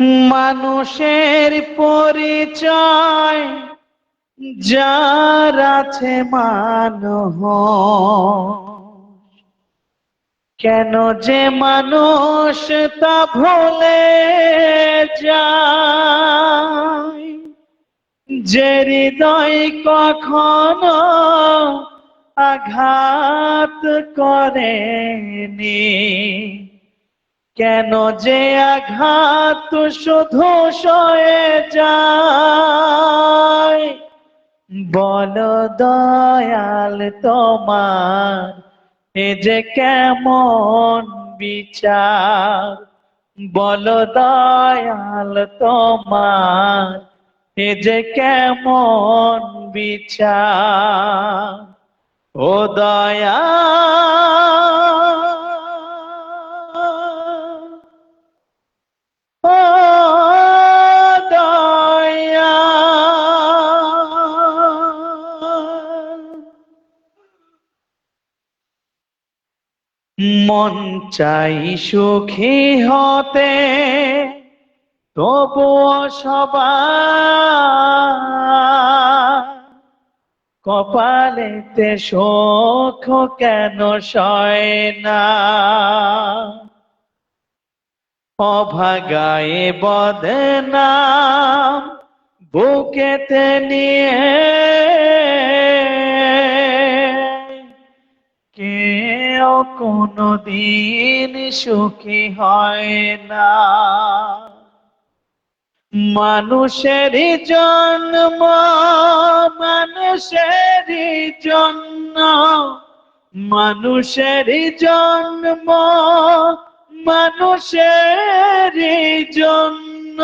মানুষের পরিচয় যার আছে মানহ কেন যে মানুষ তা ভুলে যায়? যে হৃদয় কখনো আঘাত করেনি। কেন যে আঘাত শুধু সয়ে যায়? বল দয়াল তোমার, এ যে কেমন বিচার? বল দয়াল তোমার, এ যে কেমন বিচার? ও দয়া মন চাই সুখী হতে, তবুও সবার কপালেতে শোক কেন সয় না? অভাগায়ে বদনাম বুকেতে নিয়ে কেউ কোনো দিন সুখী হয় না। মানুষেরই জন্ম, মানুষের জন্য মানুষেরই জন্ম মানুষেরই জন্য।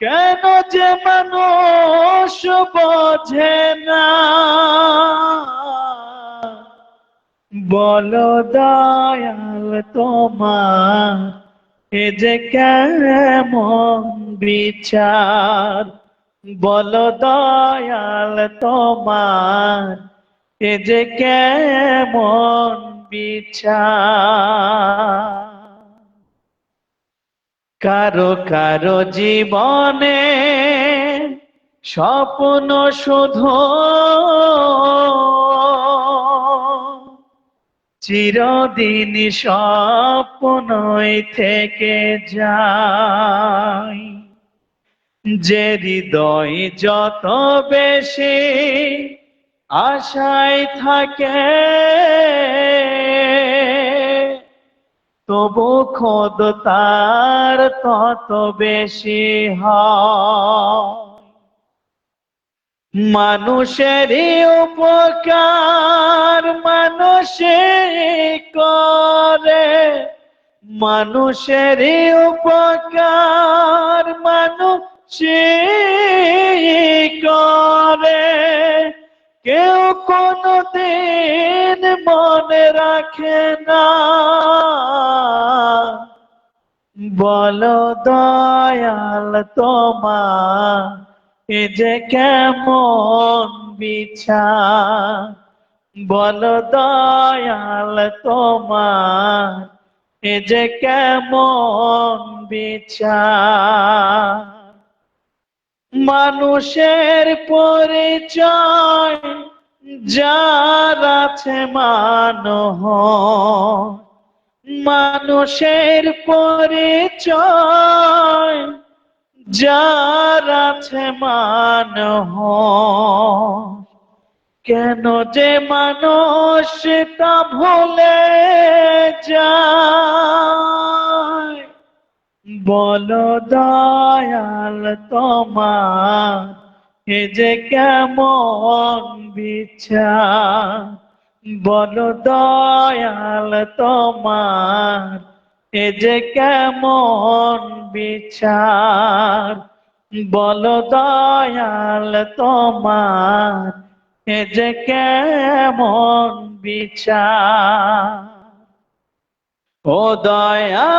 কেন যে মানুষ বোঝে না? বলো দয়াল তোমার, এ যে কেমন বিচার? বলো দয়াল তোমার, এ যে কেমন বিচার? কারও কারও জীবনে স্বপ্ন শুধু চিরদিন স্বপ্নই থেকে যায়। যে হৃদয় যত বেশি আশায় থাকে, তবু খোদ তার তত বেশি মানুষেরই উপকার মানুষেরই মানুষেরই উপকার মানুষেরই করে। কেউ কোনো দিন মনে রাখে না। বলো দয়াল তোমার, এ যে কেমন বিছা বলো দয়াল তোমার এ যে কেমন বিচার। মানুষের পরিচয় যার আছে মানহ। মানুষের পরিচয় যার আছে মানহ। কেন যে মানুষ তা ভুলে যায়? বলো দয়াল তোমার, এ যে কেমন বিচার? বলো দয়াল তোমার, এ যে কেমন বিচার? বলো দয়াল তোমার এ যে কেমন বিচার? ও দয়া